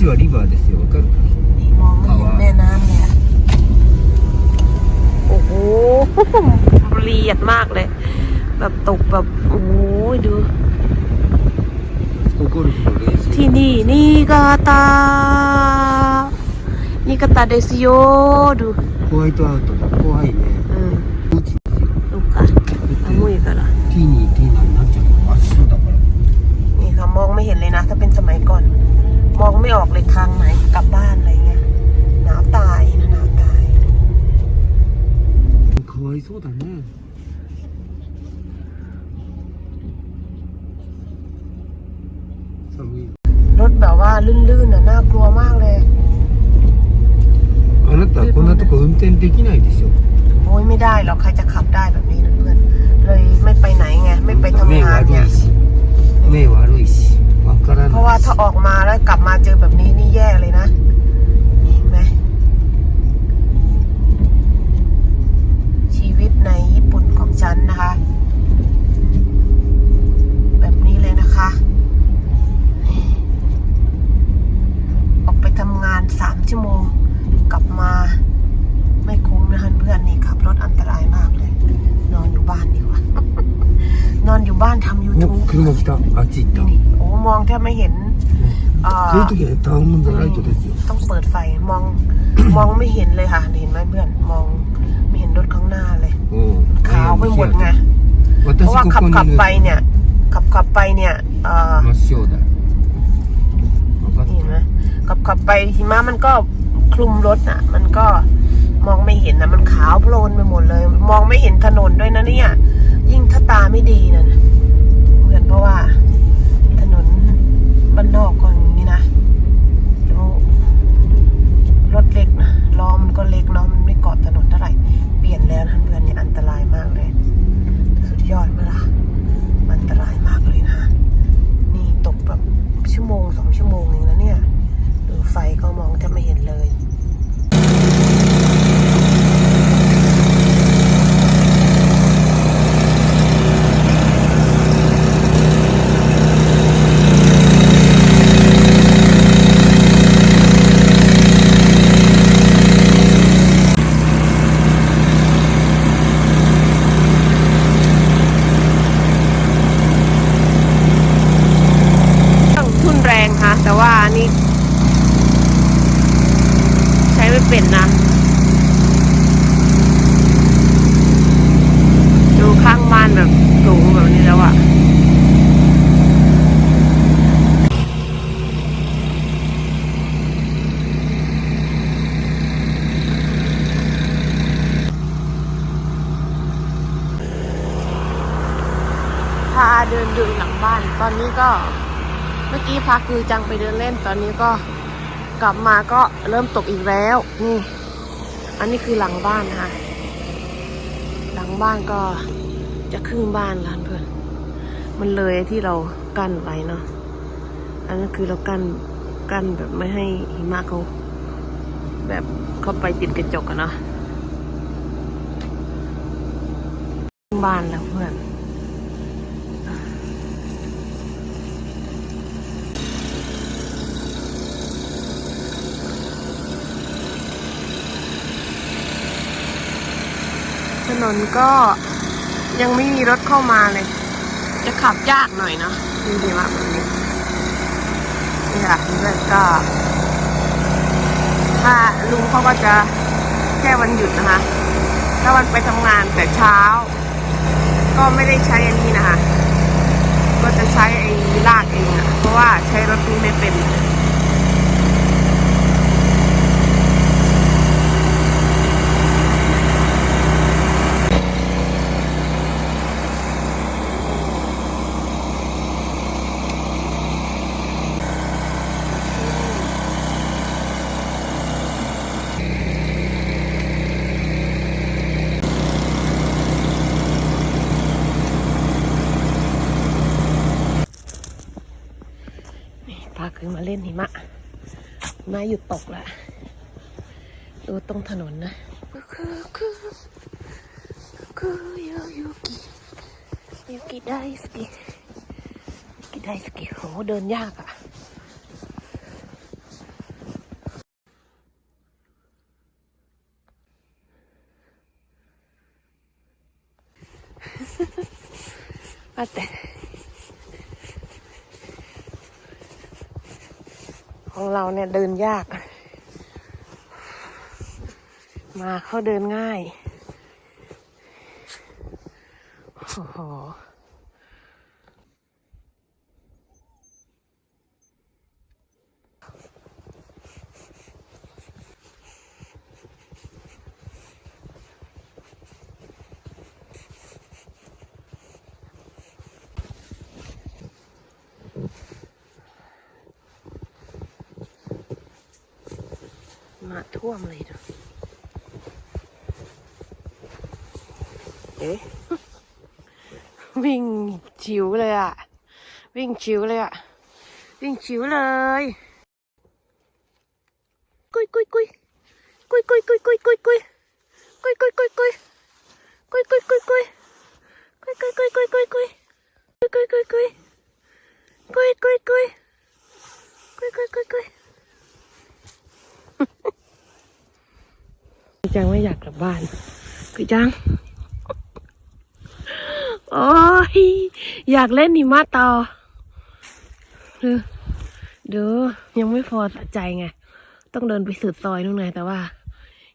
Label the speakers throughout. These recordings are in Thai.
Speaker 1: ちはリバーですよわかる
Speaker 2: นี่มองไม่เห็นแม่น้ำเลยอะโอ้โห ละเอียดมากเลย แบบตกแบบโอ้โหดู
Speaker 1: ゴルフの練習
Speaker 2: ที่นี่นี่กาตา นี่กาตาเดซิโยดู
Speaker 1: ホワイトアウトだ怖いね
Speaker 2: อืม
Speaker 1: どっちですよ
Speaker 2: ลูกค่ะอามุยกันละ
Speaker 1: ティーに
Speaker 2: ถ้าเป็นสมัยก่อน มองไม่ออกเลยทางไหนกลับบ้านอะไรเงี้ยหนาวตายนะหนาวตาย
Speaker 1: かわいそうだね寒い
Speaker 2: รถแบบว่าลื่นๆน่ะน่ากลัวมากเลย
Speaker 1: あなたこんなとこ運転できないでしょ
Speaker 2: โอ้ยไม่ได้หรอกใครจะขับได้แบบนี้นะเพื่อน เลยไม่ไปไหนไง ไม่ไปทำ
Speaker 1: 目
Speaker 2: งาน
Speaker 1: 悪
Speaker 2: เนี่ย
Speaker 1: いし 目悪いしわから
Speaker 2: เพราะว่า
Speaker 1: ないし
Speaker 2: ถ้าออกมาแล้วกลับมาเจอแบบนี้นี่แย่เลยนะนี่เห็นไหมชีวิตในญี่ปุ่นของฉันนะคะ แบบนี้เลยนะคะนี่ออกไปทำงานสามชั่วโมง กลับมา ไม่คุ้ม นะคะเพื่อนนี่ขับรถอันตรายมากเลย นอนอยู่บ้านดีกว่า นอนอยู่บ้านทำ
Speaker 1: お
Speaker 2: YouTube
Speaker 1: 車来たあっち行った
Speaker 2: นี่โอ้มองแทบไม่เห็นเอ่อ
Speaker 1: こういう時はタウンのライトですよ
Speaker 2: ต้องเปิดไฟมอง มองไม่เห็นเลยค่ะ เห็นไหมเพื่อนมองไม่เห็นรถข้างหน้าเลย
Speaker 1: おう
Speaker 2: ขาวไปหมดไง เพ
Speaker 1: 私
Speaker 2: ราะว่า
Speaker 1: こ
Speaker 2: ขับ
Speaker 1: こに
Speaker 2: ขับ
Speaker 1: いる
Speaker 2: ไปเนี่ย ขับขับไปเนี่ยเอ่อ
Speaker 1: 真っ白だ分かっ
Speaker 2: นี่เห็นไหมขับขับไปหิมะมันก็คลุมรถน่ะ มันก็ มองไม่เห็นนะมันขาวโพลนไปหมดเลย มองไม่เห็นถนนด้วยนะเนี่ย ยิ่งถ้าตาไม่ดีนั่นหมือนเพราะว่า ถนนบ้านนอกก็อย่างนี้นะแล้วรถเล็กนะล้อมันก็เล็กเนาะมันไม่เกาะถนนเท่าไหร่เปลี่ยนแล้วนะเพื่อนนี่อันตรายมากเลย สุดยอดเมื่อล่ะอันตรายมากเลยนะ นี่ตกแบบชั่วโมงสองชั่วโมงเองนะเนี่ยดูไฟก็มองแทบไม่เห็นเลย ต้องทุนแรงค่ะ แต่ว่าอันนี่ ใช้ไม่ เป็นนะ ดูข้างบ้านแบบสูงแบบนี้แล้วอะพาเดินดูหลังบ้าน ตอนนี้ก็เมื่อกี้พาคือจังไปเดินเล่น ตอนนี้ก็ กลับมาก็เริ่มตกอีกแล้ว นี่ อันนี้คือหลังบ้านนะคะ หลังบ้านก็จะครึ่งบ้านแล้วเพื่อน มันเลยที่เรากั้นไว้เนาะ อันนั้นคือเรากั้นกั้นแบบไม่ให้หิมะเขาแบบเข้าไปติดกระจกอะเนาะบ้านแล้วเพื่อน นนก็ยังไม่มีรถเข้ามาเลย จะขับยากหน่อยเนาะดีดีมากแบบนี้นี่ค่ะเพื่อนก็ ถ้าลุงเขาก็จะแค่วันหยุดนะคะ ถ้าวันไปทำงานแต่เช้า ก็ไม่ได้ใช้อันนี้นะคะ ก็จะใช้ไอ้ลากเองอะเพราะว่าใช้รถนี้ไม่เป็น่นหิมะมาหยุดตกละดูตรงถนนนะคือคือคือยูยูกิยูกิไดสกิยูกิไดสกิโหเดินยากอะแต่。 ของเราเนี่ยเดินยาก มาเขาเดินง่าย โอ้โห มาท่วมเลยดูเอ๊ะวิ่งชิวเลยอะวิ่งชิวเลยอะวิ่งชิวเลยกุยกุยกุยกุยกุยกุยกุยกุย พี่จังไม่อยากกลับบ้าน พี่จัง โอ้ย อยากเล่นหิมะต่อดูดูยังไม่พอสะใจไง ต้องเดินไปสุดซอยนู่นไงแต่ว่า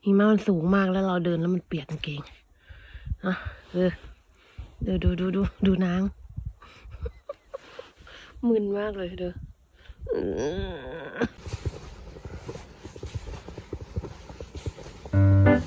Speaker 2: หิมะมันสูงมากแล้วเราเดินแล้วมันเปียกกางเกงอะดูดูดูดูดูดูนางมึนมากเลยเด้อ Bye.